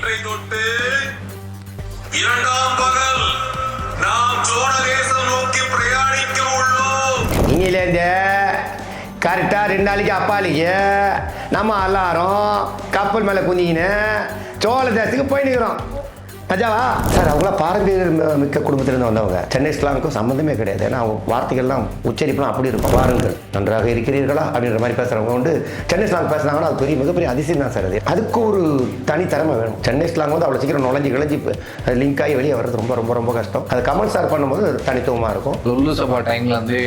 இன்றை தொட்டு இரண்டாம் பகல் நாம் சோழ தேசம் நோக்கி பிரயாணிக்க உள்ளோம். இன்னிலேருந்து கரெக்டாக ரெண்டு நாளைக்கு அப்பாலிக்கு நம்ம எல்லாரும் கப்பல் மேலே குந்திக்கின்னு சோழ தேசத்துக்கு போய் இருக்கிறோம் அஜாவா சார் அவங்களாம் பாரம்பரிய மிக்க குடும்பத்திலிருந்து வந்தவங்க. சென்னை இஸ்லாமுக்கும் சம்மந்தமே கிடையாது. ஏன்னா அவங்க வார்த்தைகள்லாம் உச்சரிப்புலாம் அப்படி இருக்கும். வாருங்கள். நன்றாக இருக்கிறீர்களா? அப்படின்ற மாதிரி பேசுகிறவங்க உண்டு சென்னை இஸ்லாம் பேசுனாங்கன்னா அது பெரிய மிகப்பெரிய அதிசயம் தான் சார் அது. அதுக்கு ஒரு தனித்திறமை வேணும். சென்னை இஸ்லாம் வந்து அவ்வளோ சீக்கிரம் நுழைஞ்சு கிழஞ்சி அது லிங்க் ஆகி வெளியே வர்றது ரொம்ப ரொம்ப ரொம்ப கஷ்டம். அது கமல் சார் பண்ணும்போது அது தனித்துவமாக இருக்கும். லுல்லு சபா டைம்ல வந்து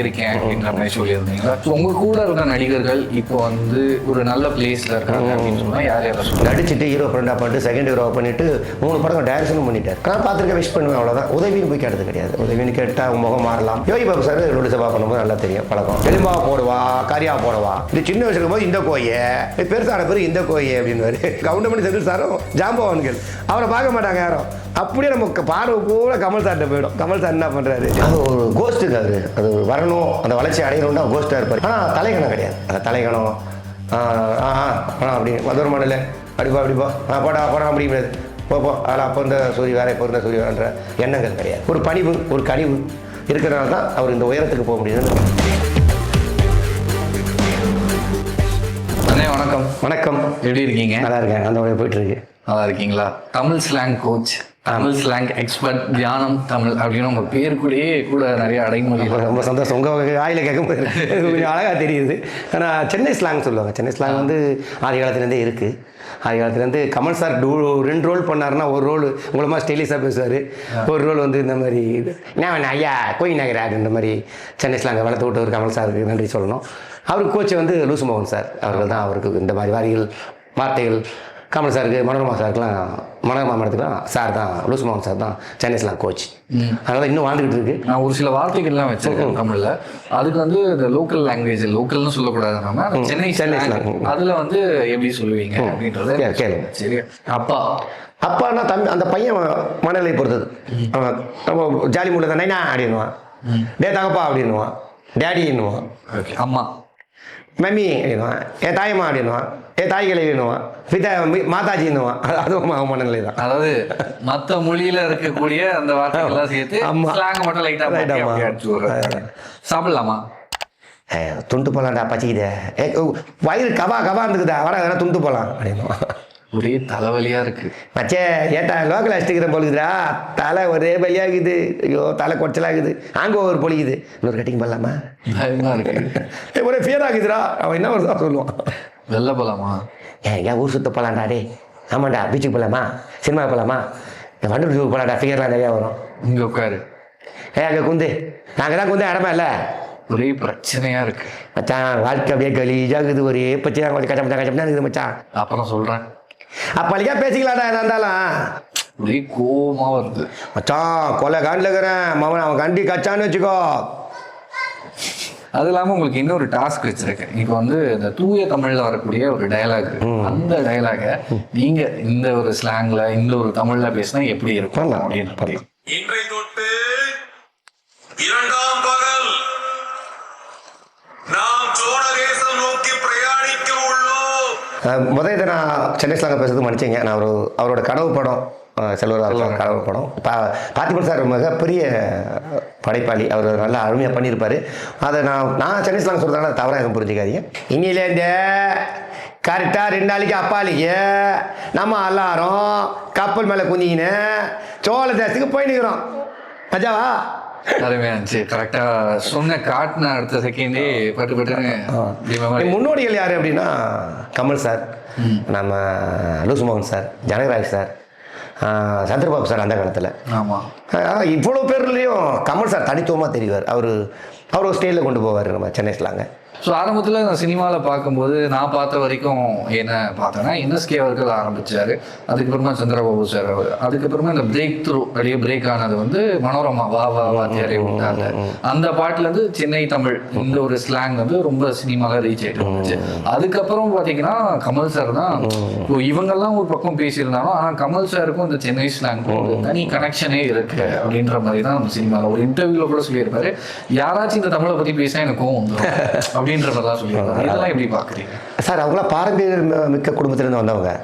இருக்கேன் அப்படின்ற மாதிரி சொல்லியிருந்தீங்க So, உங்க கூட இருக்க நடிகர்கள் இப்போ வந்து ஒரு நல்ல பிளேஸ்ல இருக்காங்க அப்படின்னு சொன்னா யார் யாரை சொல்லுங்க நடிச்சுட்டு ஹீரோ ஃப்ரெண்டாக பண்ணிட்டு செகண்ட் ஹீரோ பண்ணிட்டு மூணு படம் டைரக்ஷனும் பண்ணிட்டார். நான் பார்த்துருக்க விஷ் பண்ணுவேன் அவ்வளோதான் உதவின்னு போய் கேட்டது கிடையாது. உதவின்னு கேட்டால் அவங்க முகம் மாறலாம். யோகி பாபு சார் என்னோட சபா பண்ணும்போது நல்லா தெரியும். பழக்கம். எலும்பாவை போடுவா கரியா போடுவா. இது சின்ன வயசுல போது இந்த கோயை பெருசான பேர் இந்த கோயை அப்படின்னு கவுண்டமணி செந்தில் சாரும் ஜாம்பவான்கள். அவரை பார்க்க மாட்டாங்க யாரும். அப்படியே நம்ம பார்வை கூட கமல் சார்கிட்ட போயிடும். கமல் சார் என்ன பண்ணுறாரு அது ஒரு கோஸ்ட்டு அது அது வரணும். அந்த வளர்ச்சி அடையணும்னா கோஸ்ட்டாக இருப்பார். ஆனால் தலைகணம் கிடையாது. அந்த தலைகணம். ஆ ஆ அப்படி மதுரை மண்டல அடிப்பா அடிப்பா. ஆ போடா போடா அப்படி போ போ அதில் அப்போ இருந்த சூரிய வேற இப்போ இருந்த சூரிய வேறன்ற எண்ணங்கள் கிடையாது. ஒரு பணிவு ஒரு கனிவு இருக்கிறனால தான் அவர் இந்த உயரத்துக்கு போக முடியுதுன்னு அண்ணே வணக்கம். வணக்கம். எப்படி இருக்கீங்க? நல்லா இருக்கேன். அந்த போயிட்டு இருக்கு. நல்லா இருக்கீங்களா? Tamil slang coach Tamil slang expert தியானம் தமிழ் அப்படின்னு உங்க பேர் கூடயே கூட நிறைய அடைமொழி இருக்கு. ரொம்ப சந்தோஷம். உங்கள் ஆயில கேட்கும்போது கொஞ்சம் அழகாக தெரியுது. ஆனால் சென்னை ஸ்லாங் சொல்லுவாங்க. சென்னை ஸ்லாங் வந்து ஆதி காலத்துலேருந்தே இருக்குது ஆதி காலத்துலேருந்து கமல் சார் டூ ரெண்டு ரோல் பண்ணாருன்னா ஒரு ரோல் உங்களை மாதிரி ஸ்டைலிஷாக பேசுவார். ஒரு ரோல் வந்து இந்த மாதிரி என்ன வேணும் ஐயா? கோயில் நகராஜ் மாதிரி சென்னை ஸ்லாங்கை வளர்த்து விட்டவர் கமல் சாருக்கு நன்றி சொல்லணும். அவருக்கு கோச் வந்து லூசு மோகன் சார் அவர்கள் தான் அவருக்கு இந்த மாதிரி வாரிகள் வார்த்தைகள் கமல் சாருக்கு மனோரமா சாருக்குலாம் மனோரமா மேடத்துக்குலாம் சார் தான் லூசு மோகன் சார் தான் சென்னை ஸ்லாங் கோச் அதனால இன்னும் வாழ்ந்துகிட்டு இருக்கு. நான் ஒரு சில வார்த்தைகள்லாம் வச்சிருக்கேன் தமிழ்ல. அதுக்கு வந்து இந்த லோக்கல் லாங்குவேஜ் லோக்கல்னு சொல்லக்கூடாது நம்ம. சென்னை சென்னை. அதுல வந்து எப்படி சொல்லுவீங்க அப்படின்றத கேளுங்க. சரி. அப்பா. அப்பான்னா தம்பி அந்த பையன் மனநிலை பொறுத்தது. அவன் நம்ம ஜாலி மூட தான் நைனா அப்படின்னுவான். டே தகப்பா அப்படின்னுவான். டேடின்னுவான் ஓகே அம்மா. மம்மி அப்படின்னுவான் ஏ தாயம்மா அப்படின்னுவான் ஏ தாய் கிழவின்னுவான் பிதா மாதாஜின்னுவான் அது- அதுவும் அவன் மனநிலை தான். அதாவது மத்த மொழியில இருக்கக்கூடிய அந்த வார்த்தைகள்லாம் சேர்த்து ஆமா. ஸ்லாங் மட்டும் லைட்டா Light ஆ மாத்தி மா. அடிச்சு விடுறது. சாப்பிடலாமா? துண்டு ஏ ஓ, வயிறு கவா கவா இருக்குதா வர வேணா துண்டு போகலாம் அப்படின்னுவான் ஒரே தலைவலியா இருக்கு. மச்சே ஏட்டா லோக்கல் அடிச்சுக்கிறேன் பொழுதுடா? தலை ஒரே வலியாகுது. ஐயோ தலை கொச்சலாகுது அங்கே ஒரு பொழிக்குது இன்னொரு கட்டிங் பண்ணலாமா? பயமா இருக்கு. ஏய், ஒரே ஃபியர் ஆகுதுடா. அவன் என்ன வருதா சொல்லுவான்? வெளில போலாமா? ஏன் ஏன் ஊர் சுத்த போகலான்டா டே ஆமாண்டா பீச்சுக்கு போகலாமா சினிமா போகலாமா வண்டு போகலாம்டா ஃபிகர்லாம் நிறையா வரும். இங்க உட்காரு. ஏ அங்கே குந்து. நாங்கள் தான் குந்து இடமா இல்லை? ஒரே பிரச்சனையா இருக்கு. மச்சான் வாழ்க்கை அப்படியே கலீஜாகுது. ஒரே பச்சை கொஞ்சம் கச்சம் கச்சம் இருக்குது மச்சான். அப்புறம் சொல்றேன். அப்பளிக்கா பேசிக்கலாம்டா இருந்தாலும். ஒரே கோவமா வருது. மச்சான் கொலை காண்டில் இருக்கிறேன் மவன் அவன் கண்டி கச்சான்னு வச்சுக்கோ. அது இல்லாம உங்களுக்கு இன்னொரு டாஸ்க் வச்சிருக்கேன். இப்போ வந்து இந்த தூய தமிழ்ல வரக்கூடிய ஒரு டயலாக் அந்த டயலாக நீங்க இந்த ஒரு ஸ்லாங்ல இந்த ஒரு தமிழ்ல பேசினா எப்படி இருக்கும் அப்படின்னு பண்ணலாம். இன்றை தொட்டு இரண்டாம் பகல் நாம் முதல் இதை நான் சென்னை ஸ்லாங்க பேசுறது மன்னிச்சிங்க. நான் ஒரு அவரோட கனவு படம் அஹ் செல்வர் அவர்களோட கனவு படம். பா பார்த்திபன் சார் மிகப்பெரிய படைப்பாளி. அவர் நல்லா அருமையாக பண்ணியிருப்பார். அதை நான் நான் சென்னை ஸ்லாங் சொல்கிறதுனால தவறாக எதுவும் புரிஞ்சுக்காதீங்க. இன்னிலேருந்து கரெக்டாக ரெண்டு நாளைக்கு அப்பாலிக்கு நம்ம எல்லாரும் கப்பல் மேலே குந்திக்கின்னு சோழ தேசத்துக்கு போய் நிற்கிறோம் அஜாவா அருமையா இருந்துச்சு கரெக்டா சொன்ன காட்டின அடுத்த செகண்டே பட்டு பட்டுன்னு முன்னோடிகள் யார் அப்படின்னா கமல் சார் நம்ம லூசு மோகன் sir Janagaraj sir Chandrababu sir அந்த காலத்தில். ஆமா. இவ்வளோ பேர்லேயும் கமல் சார் தனித்துவமாக தெரிவார். அவர் அவர் ஒரு ஸ்டைலில் கொண்டு போவார் நம்ம சென்னை ஸ்லாங்க ஸோ ஆரம்பத்தில் நான் சினிமாவில் பார்க்கும்போது நான் பார்த்த வரைக்கும் என்ன பார்த்தேன்னா என்எஸ்கே அவர்கள் ஆரம்பிச்சாரு. அதுக்கப்புறமா சந்திரபாபு சார் அவர். அதுக்கப்புறமா இந்த பிரேக் த்ரூ அப்படியே பிரேக் ஆனது வந்து மனோரமா வா வா வா தேரை விட்டாங்க. அந்த பாட்டுலேருந்து சென்னை தமிழ் இந்த ஒரு ஸ்லாங் வந்து ரொம்ப சினிமாவில் ரீச் ஆயிட்டு இருந்துச்சு. அதுக்கப்புறம் பார்த்தீங்கன்னா கமல் சார் தான். இப்போ இவங்கெல்லாம் ஒரு பக்கம் பேசியிருந்தாலும் ஆனால் கமல் சாருக்கும் இந்த சென்னை ஸ்லாங் தனி கனெக்ஷனே இருக்கு அப்படின்ற மாதிரி தான் சினிமாவில் ஒரு இன்டர்வியூல கூட சொல்லியிருப்பாரு. யாராச்சும் இந்த தமிழை பற்றி பேசினா எனக்கு கோவம் வந்துரும். அப்படின்ற மாதிரி தான் சொல்லியிருக்காங்க இதெல்லாம் எப்படி சார் அவங்களாம் பாரம்பரிய மி- மிக்க குடும்பத்திலேருந்து வந்தவங்க.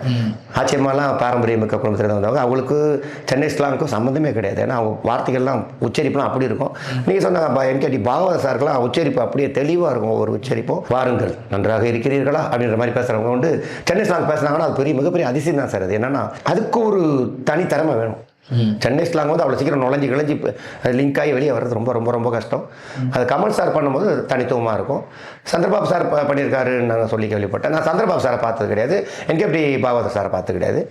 ஆச்சியம்மாலாம் பாரம்பரிய மிக்க குடும்பத்திலேருந்து வந்தவங்க. அவங்களுக்கு சென்னை ஸ்லாங்க்கும் சம்மந்தமே கிடையாது. ஏன்னா அவங்க வார்த்தைகள்லாம் உச்சரிப்புலாம் அப்படி இருக்கும். நீங்கள் சொன்ன என்கேடி பாகவத சாருக்கெல்லாம் உச்சரிப்பு அப்படியே தெளிவாக இருக்கும். ஒரு உச்சரிப்பும். வாருங்கள் நன்றாக இருக்கிறீர்களா? அப்படின்ற மாதிரி பேசுகிறவங்க வந்து சென்னை ஸ்லாங் பேசுனாங்கன்னா அது பெரிய மிகப்பெரிய அதிசயம் தான் சார் அது. என்னன்னா அதுக்கு ஒரு தனித்திறமை வேணும். சென்னை ஸ்லாங் வந்து அவ்வளோ சீக்கிரம் நுழைஞ்சு கிழஞ்சி லிங்க் ஆகி வெளியே வர்றது ரொம்ப ரொம்ப ரொம்ப கஷ்டம். அது கமல் சார் பண்ணும்போது தனித்துவமாக இருக்கும். சந்திரபாபு சார் பண்ணியிருக்காருன்னு நான் சொல்லி கேள்விப்பட்டேன். நான் சந்திரபாபு சாரை பார்த்தது கிடையாது. என்கேபி பாகவத சாரை பார்த்தது கிடையாது.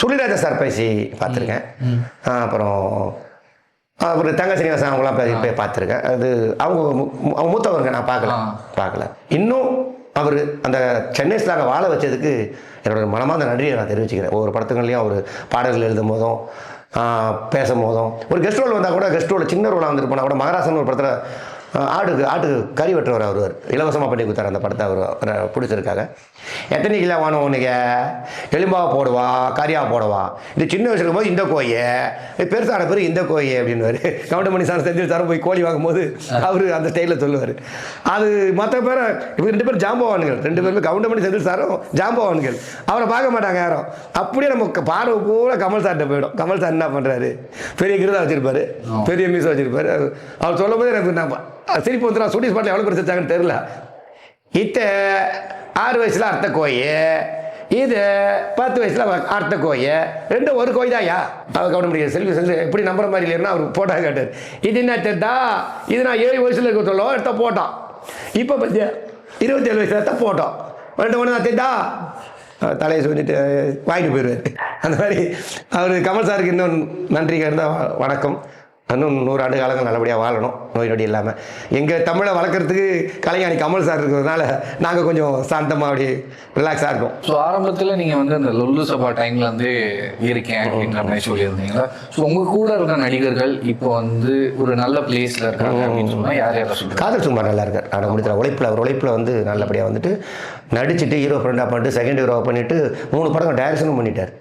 சுனிராஜா சார் பேசி பார்த்துருக்கேன். அப்புறம் அவர் தங்க சீனிவாசன் அவங்களாம் போய் போய் பார்த்துருக்கேன். அது அவங்க அவங்க மூத்தவங்க நான் பார்க்கல. பார்க்கல. இன்னும் அவர் அந்த சென்னை ஸ்லாங்க வாழ வச்சதுக்கு என்னோட மனமார்ந்த நன்றியை நான் தெரிவிச்சுக்கிறேன். ஒவ்வொரு படத்துங்கள்லையும் அவர் பாடல்கள் எழுதும் போதும் பேசும் போதும் ஒரு கெஸ்ட் ரோல் வந்தால் கூட கெஸ்ட் ரோல் சின்ன ரோலாக வந்துருப்போம். கூட மகாராசன் ஒரு படத்தில் ஆடுக்கு ஆட்டுக்கு கறி வெட்டுறவர் அவர் இலவசமாக பண்ணி கொடுத்தாரு அந்த படத்தை அவர் பிடிச்சிருக்காங்க. எத்தனை கிலோ வேணும் உனக்கு எலும்பா போடுவா கறியா போடவா? இந்த சின்ன வயசுல இருக்கும்போது இந்த கோயை பெருசான பிறகு இந்த கோயை அப்படின்னு கவுண்டமணி சார் செஞ்சு சார் போய் கோழி வாங்கும்போது அவர் அந்த ஸ்டைலில் சொல்லுவார். அது மற்ற பேரை இவங்க ரெண்டு பேரும் ஜாம்பவான்கள். ரெண்டு பேருமே கவுண்டமணி செந்தில் சாரும் ஜாம்பவான்கள். அவரை பார்க்க மாட்டாங்க யாரும். அப்படியே நம்ம பார்வை பூரா கமல் சார்கிட்ட போயிடும். கமல் சார் என்ன பண்ணுறாரு பெரிய கிருதா வச்சிருப்பாரு. பெரிய மீஸ் வச்சிருப்பாரு. அவர் சொல்லும் போது எனக்கு நான் சிரிப்பு வந்துடும் சுட்டி ஸ்பாட்டில் எவ்வளோ கொடுத்துருச்சாங்கன்னு தெரில இத்த ஆறு வயசில் அர்த்த கோய் இது பத்து வயசில் அர்த்த கோயி ரெண்டும் ஒரு கோய் தாயா? அவர் கவனம் முடியாது. செல்வி செல்வி எப்படி நம்புற மாதிரி இல்லைன்னா அவர் போட்டா கேட்டார். இது என்ன தெரிதா இது நான் ஏழு வயசில் இருக்க சொல்லுவோம் எடுத்த போட்டோம் இப்போ பார்த்தியா இருபத்தேழு வயசில் எடுத்த போட்டோம் ரெண்டு ஒன்று நான் தெரிதா தலையை சொல்லிட்டு வாங்கிட்டு போயிடுவார். அந்த மாதிரி அவர் கமல் சாருக்கு இன்னும் நன்றி இருந்தால் வணக்கம். இன்னும் நூறு ஆண்டு காலங்கள் நல்லபடியாக வாழணும் நோய் நொடி இல்லாமல் எங்கள் தமிழை வளர்க்குறதுக்கு கலைஞானி கமல் சார் இருக்கிறதுனால நாங்கள் கொஞ்சம் சாந்தமாக அப்படி ரிலாக்ஸாக இருக்கோம். ஸோ ஆரம்பத்துல நீங்க வந்து அந்த லொல்லு சபா டைம்ல இருந்து இருக்கேன் அப்படின்ற மாதிரி சொல்லியிருந்தீங்களா? ஸோ உங்க கூட இருந்த நடிகர்கள் இப்போ வந்து ஒரு நல்ல பிளேஸ்ல இருக்காங்க அப்படின்னு சொன்னா யார் யாரை சொல்றாங்க காதல் சுமார் நல்லா இருக்கார். ஆனால் முடித்த உழைப்பில் அவர் உழைப்பில் வந்து நல்லபடியாக வந்துட்டு நடிச்சுட்டு ஹீரோ ஃப்ரெண்டாக பண்ணிட்டு செகண்ட் ஹீரோ பண்ணிட்டு மூணு படம் டைரக்ஷனும் பண்ணிட்டார்.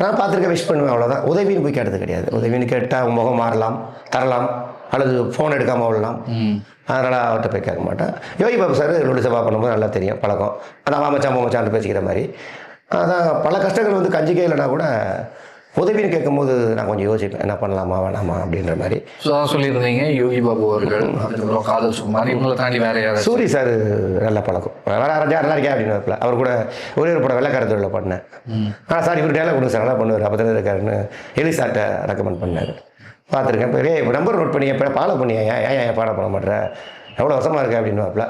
நான் பார்த்துருக்க விஷ் பண்ணுவேன் அவ்வளோதான் உதவின்னு போய் கேட்டது கிடையாது. உதவின்னு கேட்டால் முகம் மாறலாம் தரலாம் அல்லது ஃபோன் எடுக்காமல் விடலாம் அதனால் அவர்கிட்ட போய் கேட்க மாட்டேன். யோகி பாபு சார் லொலி சபா பண்ணும்போது நல்லா தெரியும் பழக்கம். அதான் மாமச்சான் மாமச்சான் பேசிக்கிற மாதிரி. அதான் பல கஷ்டங்கள் வந்து கஞ்சிக்கே இல்லைனா கூட உதவின்னு கேட்கும்போது நான் கொஞ்சம் யோசிப்பேன் என்ன பண்ணலாமா வேணாமா? அப்படின்ற மாதிரி. சொல்லியிருந்தீங்க யோகி பாபு அவர்கள் காதல் சுமார் இவங்களை தாண்டி வேற யாராச்சும் சூரி சார் நல்ல பழக்கம். வேற ராஜா நல்லா இருக்கே அப்படின்னு. அவர் கூட ஒரே ஒரு படம் வெள்ளக்கார தொழில பண்ணேன். ஆ சார் இவர் டேலாக் கொடுங்க சார் நல்லா பண்ணுவார். அப்போ தானே இருக்காருன்னு எலி சார்ட்ட ரெக்கமெண்ட் பண்ணார். பார்த்துருக்கேன். இப்போ ஏய் நம்பர் நோட் பண்ணி எப்போ ஃபாலோ பண்ணியா ஏன் ஏன் ஏன் ஃபாலோ பண்ண மாட்டேற எவ்வளோ வருஷமாக இருக்கு? அப்படின்னு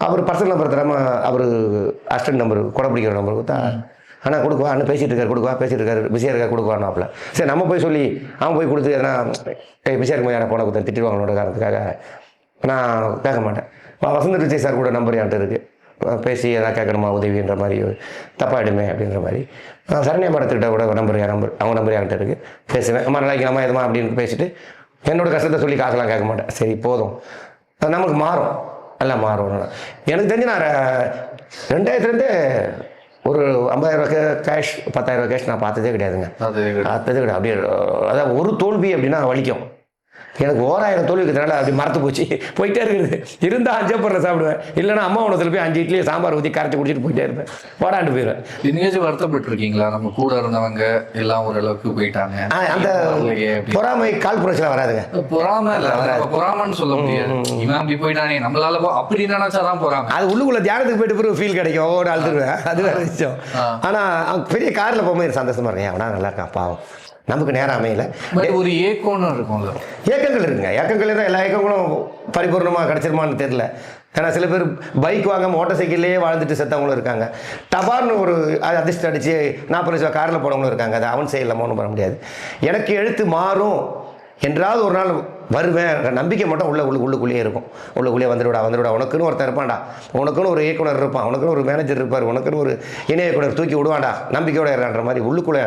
அவர் பர்சனல் நம்பர் தராமல் அவர் அசிஸ்டன்ட் நம்பர் கொடை பிடிக்கிற நம்பர் கொடுத்தா ஆனால் கொடுக்குவா அண்ணன் பேசிட்டு இருக்காரு கொடுக்குவா பேசிட்டு இருக்காரு பிஸியாக இருக்கா கொடுக்குவானாப்ல சரி நம்ம போய் சொல்லி அவன் போய் கொடுத்து எதனா ஏய் பிஸியாக இருக்கும் யாரை போன கொடுத்தா திட்டிடுவாங்களோட காரணத்துக்காக? நான் கேட்க மாட்டேன். வா, வசந்த விஜய் சார் கூட நம்பர் என்கிட்ட இருக்குது பேசி எதாவது கேட்கணுமா உதவின்ற மாதிரி தப்பாயிடுமே அப்படின்ற மாதிரி. நான் சரண்யா மடத்துக்கிட்ட கூட நம்பர் என் நம்பர் அவங்க நம்பர் என்கிட்ட இருக்குது பேசுவேன். அம்மா நல்லா எதுமா அப்படின்னு பேசிட்டு என்னோட கஷ்டத்தை சொல்லி காசெல்லாம் கேட்க மாட்டேன். சரி போதும். நமக்கு மாறும். எல்லாம் மாறும். எனக்கு தெரிஞ்சு நான் ரெண்டாயிரத்துலேருந்து ஒரு ஐம்பதாயிரம் கேஷ் பத்தாயிரம் கேஷ் நான் பார்த்ததே கிடையாதுங்க. பார்த்தது கிடையாது. அப்படியே அதாவது ஒரு தோல்வி அப்படின்னா வலிக்கும். எனக்கு ஓராயிரம் தோல்வி இருக்கிறதுனால அப்படி மறத்து போச்சு. போயிட்டே இருக்குது. இருந்தால் அஞ்சே பொருளை சாப்பிடுவேன். இல்லைன்னா அம்மா உணத்தில் போய் அஞ்சு இட்லி சாம்பார் ஊற்றி கரைச்சி குடிச்சிட்டு போயிட்டே இருப்பேன். போடாண்டு போயிடுவேன் என்னைக்காச்சும் வருத்தப்பட்டிருக்கீங்களா? நம்ம கூட இருந்தவங்க எல்லாம் ஓரளவுக்கு போயிட்டாங்க. அந்த. பொறாமை கால் புரட்சியில் வராதுங்க. பொறாம இல்ல. பொறாமன்னு சொல்ல முடியாது. இவன் அப்படி போயிட்டானே. நம்மளால அப்படி நினைச்சாதான் பொறாம. அது உள்ளுக்குள்ள தியானத்துக்கு போயிட்டு பிறகு ஃபீல் கிடைக்கும். ஓட அழுதுருவேன். அது வேற விஷயம். ஆனால் பெரிய காரில் போகும்போது சந்தோஷமா இருக்கேன் அவனா நல்லா இருக்கான் பாவம். நமக்கு நேரம் அமையல. ஒரு ஏக்கம்னு இருக்கும்ல. ஏக்கங்கள் இருக்குங்க ஏக்கங்கள் தான் எல்லா ஏக்கங்களும் பரிபூர்ணமாக கிடச்சிருமான்னு தெரியல. ஏன்னா சில பேர் பைக் வாங்க மோட்டார் சைக்கிள்லேயே வாழ்ந்துட்டு செத்தவங்களும் இருக்காங்க. டபார்னு ஒரு அது அதிர்ஷ்டம் அடித்து நாற்பது லட்சம் காரில் போனவங்களும் இருக்காங்க. அது அவன் செய்யலாம ஒன்றும் பண்ண முடியாது. எனக்கு எழுத்து மாறும். என்றாவது ஒரு நாள் வருவேன். நம்பிக்கை மட்டும் உள்ள உள்ள உள்ளுக்குள்ளேயே இருக்கும். உள்ளுக்குள்ளேயே வந்துடுடா வந்துடுடா உனக்குன்னு ஒருத்தன் இருப்பான்டா. உனக்குன்னு ஒரு இயக்குனர் இருப்பான். உனக்குன்னு ஒரு மேனேஜர் இருப்பார். உனக்குன்னு ஒரு இணை இயக்குனர் தூக்கி விடுவான்டா. நம்பிக்கையோட இருக்கான்ற மாதிரி உள்ளுக்குள்ளே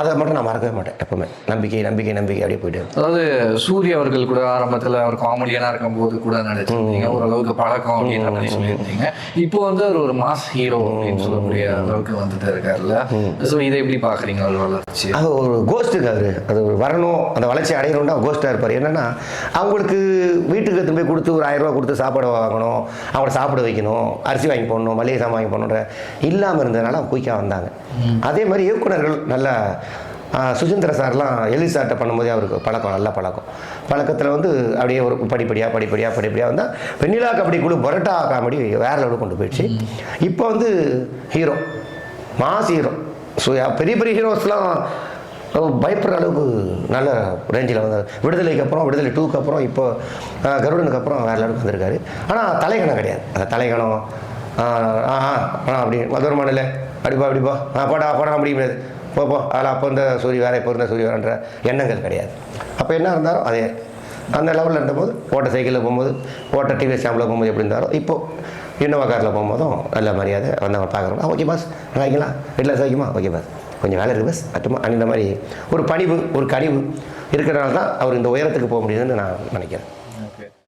அதை மட்டும் நான் மறக்கவே மாட்டேன் எப்பவுமே. நம்பிக்கை நம்பிக்கை நம்பிக்கை அப்படியே போயிட்டு. அதாவது சூரிய அவர்கள் கூட ஆரம்பத்துல அவர் காமெடியனா இருக்கும்போது கூட நடிச்சிருந்தீங்க. ஓரளவுக்கு பழக்கம் அப்படின்ற மாதிரி சொல்லியிருந்தீங்க. இப்போ வந்து அவர் ஒரு மாஸ் ஹீரோ அப்படின்னு சொல்லக்கூடிய அளவுக்கு வந்துட்டு இருக்காருல்ல. ஸோ இதை எப்படி பாக்குறீங்க அவர் வளர்ச்சி. அது ஒரு கோஸ்ட்டுங்க அவர் அது. ஒரு வரணும் அந்த வளர்ச்சி அடையணும்னா கோஸ்ட்டாக இருப்பார். என்னன்னா அவங்களுக்கு வீட்டுக்கு எடுத்துன்னு போய் கொடுத்து ஒரு ஆயிரம் ரூபாய் கொடுத்து சாப்பாடு வாங்கணும். அவங்கள சாப்பிட வைக்கணும். அரிசி வாங்கி போடணும் மளிகை சாமான் வாங்கி போடணுன்ற இல்லாமல் இருந்ததுனால அவங்க குயிக்காக வந்தாங்க. அதே மாதிரி இயக்குனர்கள் நல்லா சுசீந்திர சார்லாம் எலி சார்ட்ட பண்ணும்போதே அவருக்கு பழக்கம் நல்ல பழக்கம். பழக்கத்தில் வந்து அப்படியே ஒரு படிப்படியாக படிப்படியாக படிப்படியாக வந்தால் வெண்ணிலா கபடி குழு பரோட்டா காமெடி வேற லெவலுக்கு கொண்டு போயிடுச்சு. இப்போ வந்து ஹீரோ மாஸ் ஹீரோ ஸோ பெரிய பெரிய ஹீரோஸ்லாம் பயப்படுற அளவுக்கு நல்ல ரேஞ்சில் வந்தார். விடுதலைக்கு அப்புறம் விடுதலை டூக்கு அப்புறம் இப்போ கருடனுக்கு அப்புறம் வேறு லெவலுக்கு வந்திருக்காரு. ஆனால் தலைகணம் கிடையாது. அந்த தலைகணம் ஆஹ், ஆ ஆ ஆ அப்படி மதுரமானில் அடிப்பா அடிப்பா ஆ போடா போடா அப்படி முடியாது போ போ அதில் அப்போ இருந்த சூரிய வேற இப்போ இருந்த சூரிய வேறன்ற எண்ணங்கள் கிடையாது. அப்போ என்ன இருந்தாலும் அதே. அந்த லெவலில் இருந்தபோது ஓட்ட சைக்கிளில் போகும்போது ஓட்ட டிவி ஸ்டாம்பில் போகும்போது எப்படி இருந்தாலும் இப்போது இன்னோவா காரில் போகும்போதும் நல்ல மரியாதை வந்தவங்க பார்க்குறோம். ஓகே பாஸ் வாங்கிக்கலாம் வீட்டில் சாய்க்குமா? ஓகே பாஸ் கொஞ்சம் வேலை இருக்குது பஸ் அட்டுமா அந்த மாதிரி ஒரு பணிவு ஒரு கனிவு இருக்கிறனால தான் அவர் இந்த உயரத்துக்கு போக முடியுதுன்னு நான் நினைக்கிறேன்.